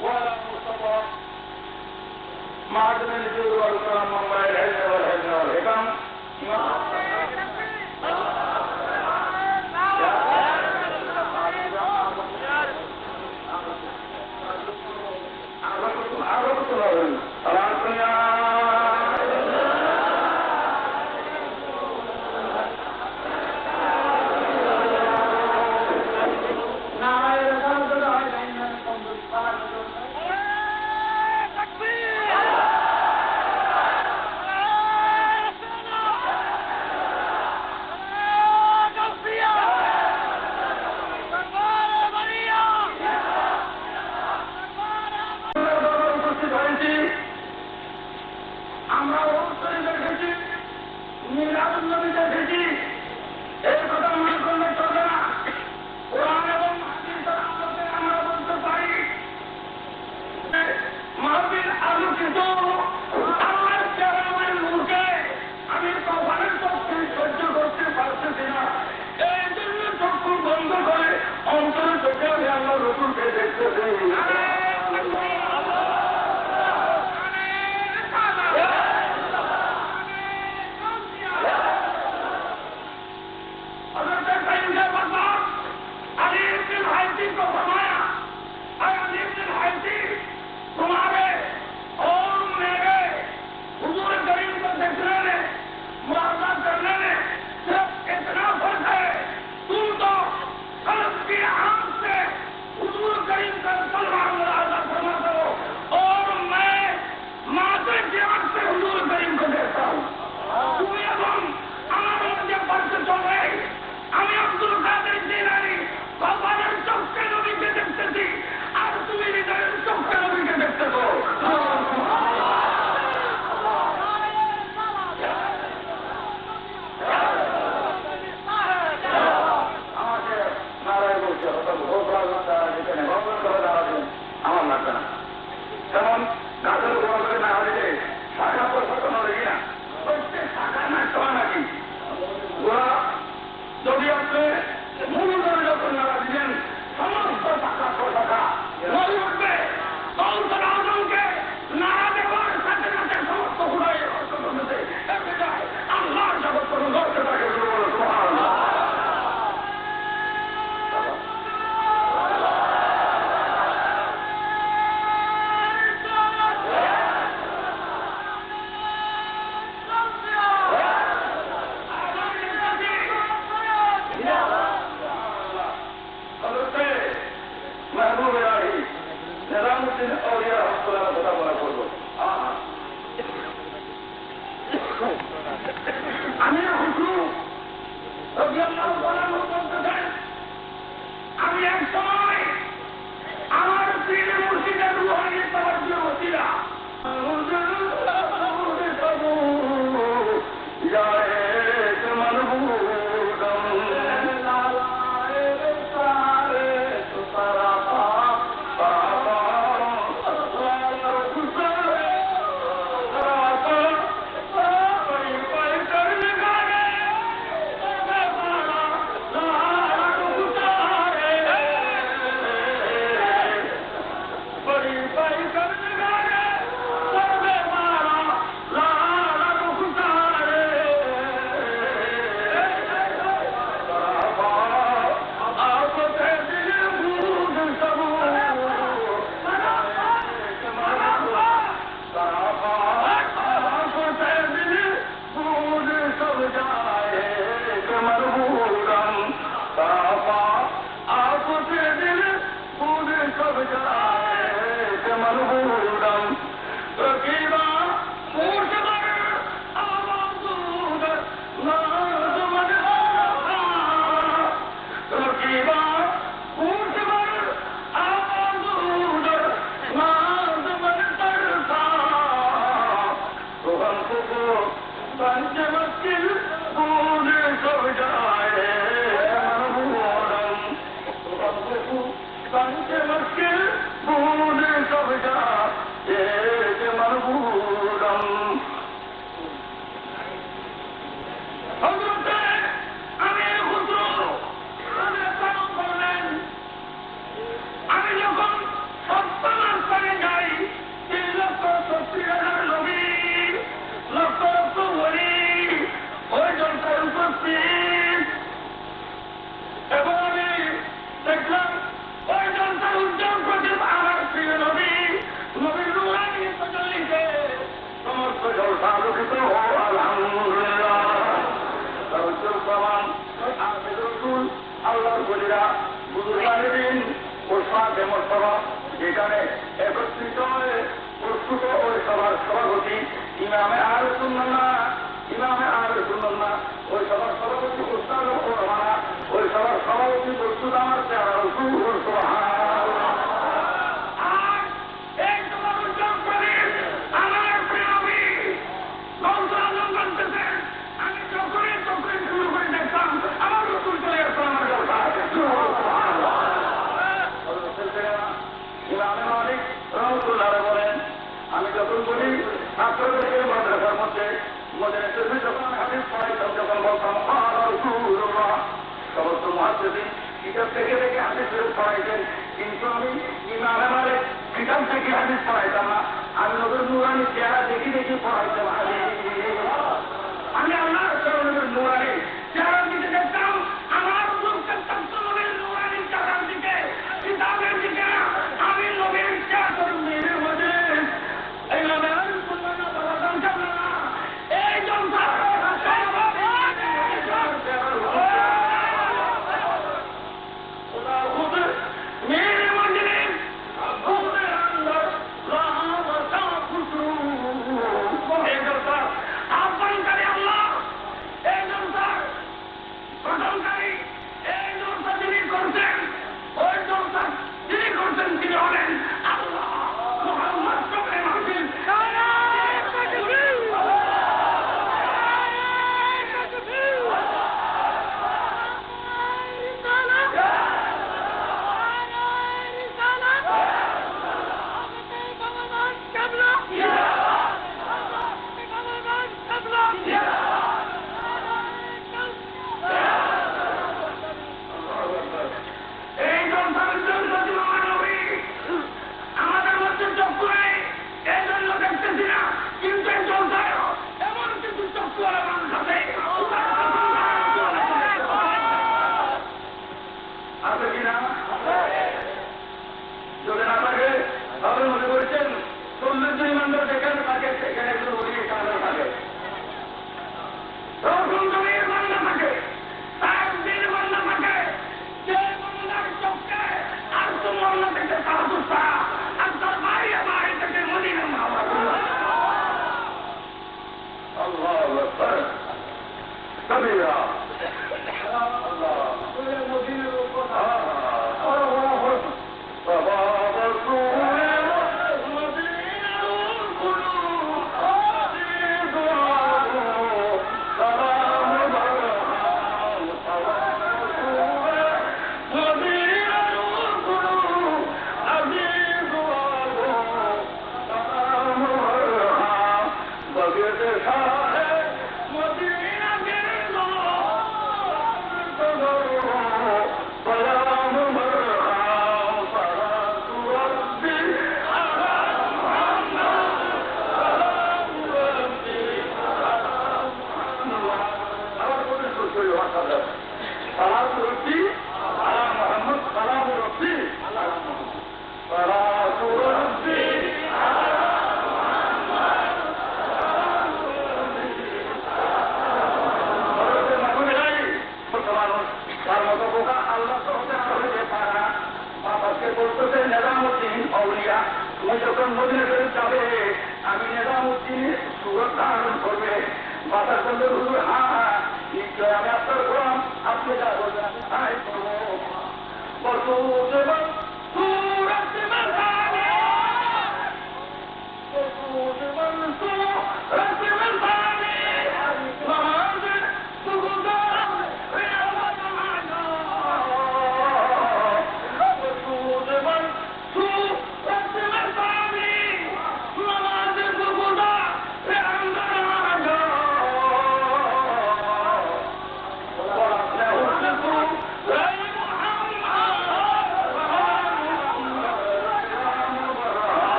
ولا مستطاع ما عدنا نجود والكرم والله العزة والحزن والحكم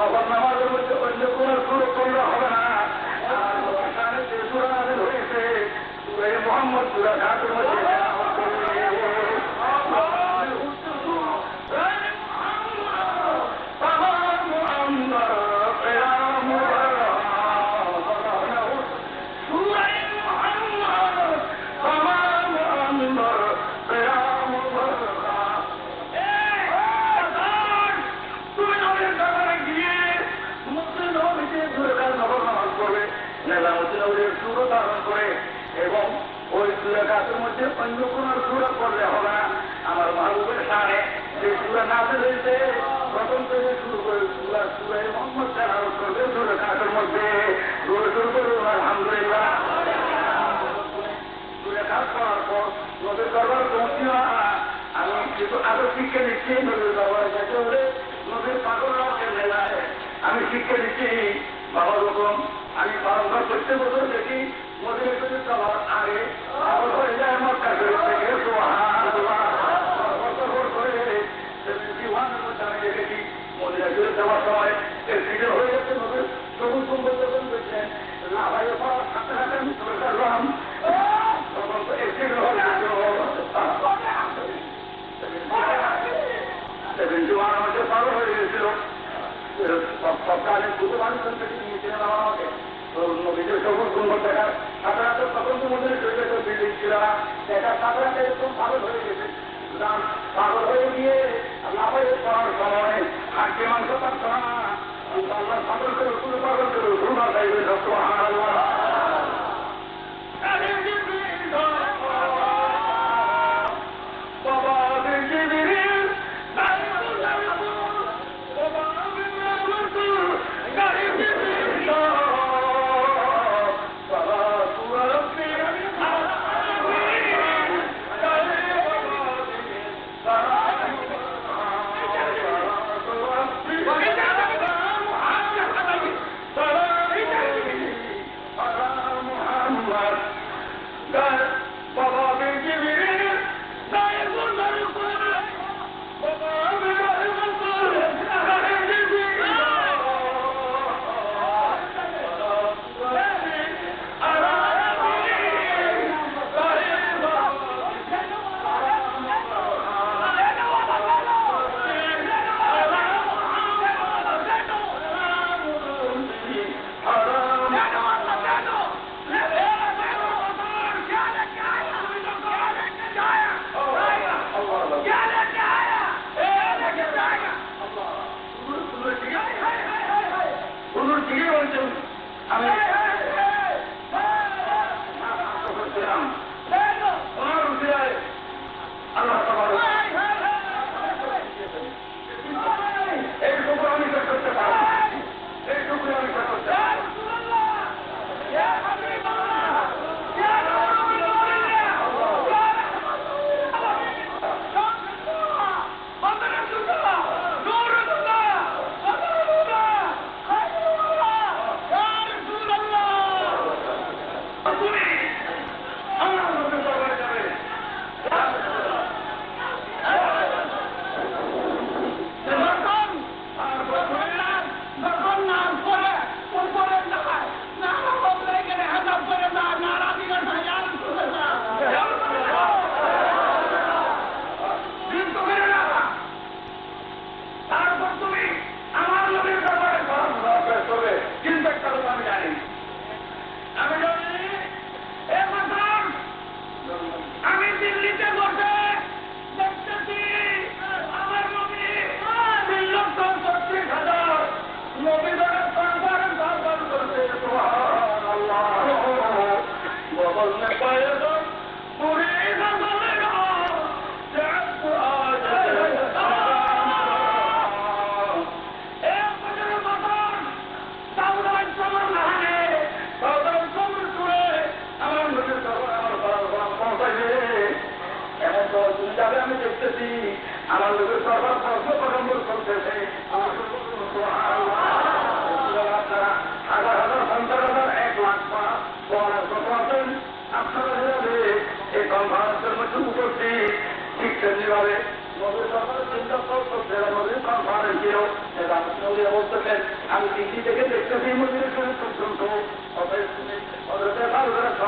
নফর নামাজের মধ্যে হয়েছে মোহাম্মদ সুরা ঘাটের মধ্যে কিন্তু আরও শিক্ষা দিচ্ছি নদীর দরবার যেতে হলে পাগলরা আমি শিক্ষা দিচ্ছি বাবা রকম আমি বারংবার প্রত্যেক বছর দেখি যাওয়ার আগে। পাগল আমার কাছে মধ্যে দেখেছি সময়। হয়ে গেছে সবুজ সপ্তাহে দুটো মানুষের থেকে নিয়েছিলেন আমাকে। তো নদীতে সবুজ দেখার সাথে সাথে তখন তো মধ্যে চলে গেছে বিল্ডিং ছিল না পাগল হয়ে গেছে। সুতরাং পাগল হয়ে গিয়ে লাভাইয়ে পড়ার সময় হাঁটতে মাংস পারত না। আল্লাহ পাগল করে শুরু পাগল করে শুরু না চাইবে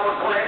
Howard Grant.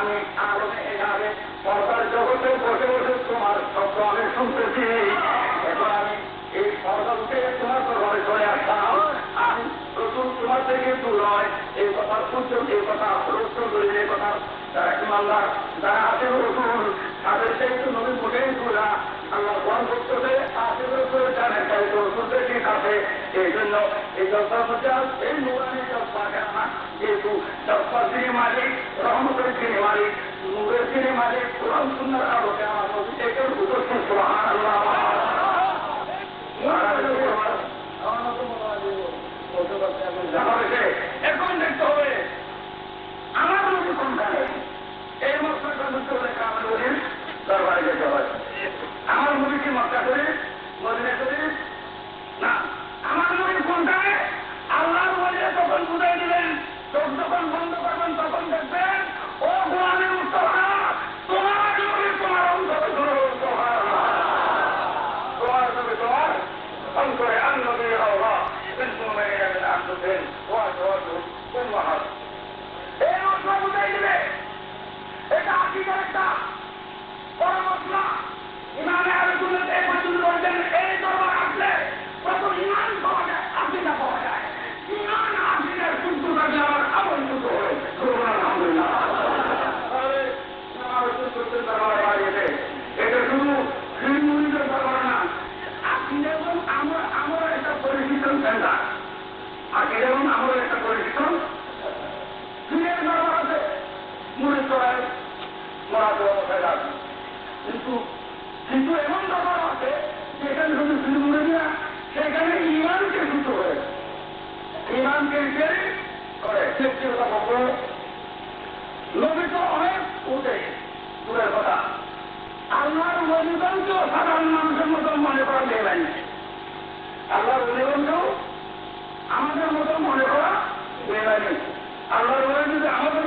আমি আলমে সরকার জগতে বসে বসে তোমার শব্দ আমি শুনতেছি। এখন আমি এই সরকারকে তোমার ঘরে চলে আসলাম। আমি প্রচুর তোমার থেকে দূর হয়, এই কথা উদ্যোগ এই কথা রোজন করি, এই কথা যারা ইমানদার যারা আছে রসুন তাদের সেই নবীর মুখেই আল্লাহ পরবর্তীতে আশীর্বাদ করে জানেন? তাই রসুলদের কাছে এই জন্য এই জলসার মধ্যে এই নুরানি জলসা কেননা যেহেতু জলসার তিনি মালিক রহমতের তিনি মালিক নূরের তিনি মালিক কোরআন সুন্দর আলোকে আমার নবী একের উপস্থিত। সুহান আল্লাহ আমার নতুন মক্কা করে মদিনা করে কান্ট্রিতে করে তো অনেক উঠে দূরের কথা আল্লাহর অধিকাংশ সাধারণ মানুষের মতো মনে করা দেবেন আল্লাহর অধিকাংশ আমাদের মতো মনে করা দেবেন আল্লাহর যদি আমাদের